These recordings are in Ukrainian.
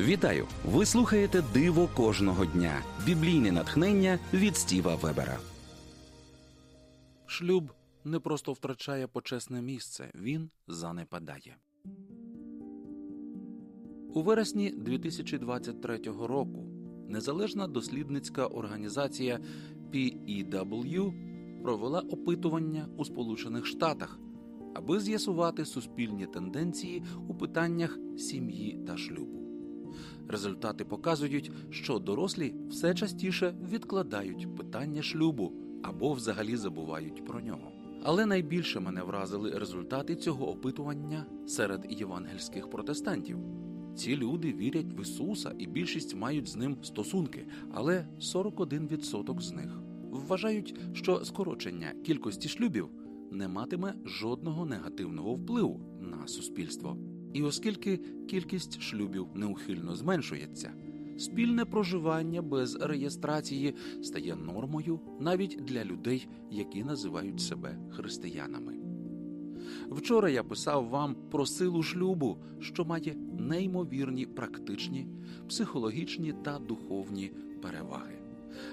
Вітаю! Ви слухаєте Диво кожного дня. Біблійне натхнення від Стіва Вебера. Шлюб не просто втрачає почесне місце, він занепадає. У вересні 2023 року незалежна дослідницька організація PEW провела опитування у Сполучених Штатах, аби з'ясувати суспільні тенденції у питаннях сім'ї та шлюбу. Результати показують, що дорослі все частіше відкладають питання шлюбу або взагалі забувають про нього. Але найбільше мене вразили результати цього опитування серед євангельських протестантів. Ці люди вірять в Ісуса і більшість мають з ним стосунки, але 41% з них вважають, що скорочення кількості шлюбів не матиме жодного негативного впливу на суспільство. І оскільки кількість шлюбів неухильно зменшується, спільне проживання без реєстрації стає нормою навіть для людей, які називають себе християнами. Вчора я писав вам про силу шлюбу, що має неймовірні практичні, психологічні та духовні переваги.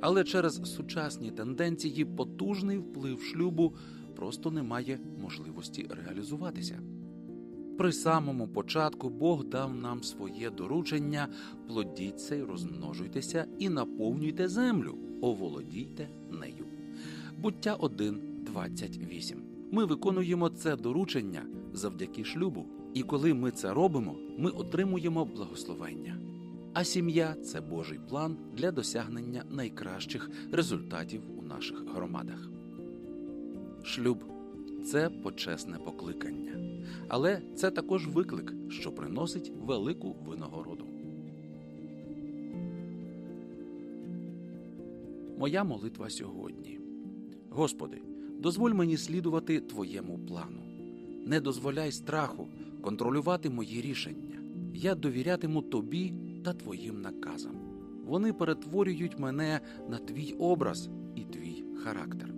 Але через сучасні тенденції потужний вплив шлюбу просто не має можливості реалізуватися. При самому початку Бог дав нам своє доручення плодіться й розмножуйтеся і наповнюйте землю, оволодійте нею. Буття 1, 28. Ми виконуємо це доручення завдяки шлюбу, і коли ми це робимо, ми отримуємо благословення. А сім'я це Божий план для досягнення найкращих результатів у наших громадах. Шлюб це почесне покликання, але це також виклик, що приносить велику винагороду. Моя молитва сьогодні. Господи, дозволь мені слідувати Твоєму плану. Не дозволяй страху контролювати мої рішення. Я довірятиму Тобі та Твоїм наказам. Вони перетворюють мене на твій образ і твій характер.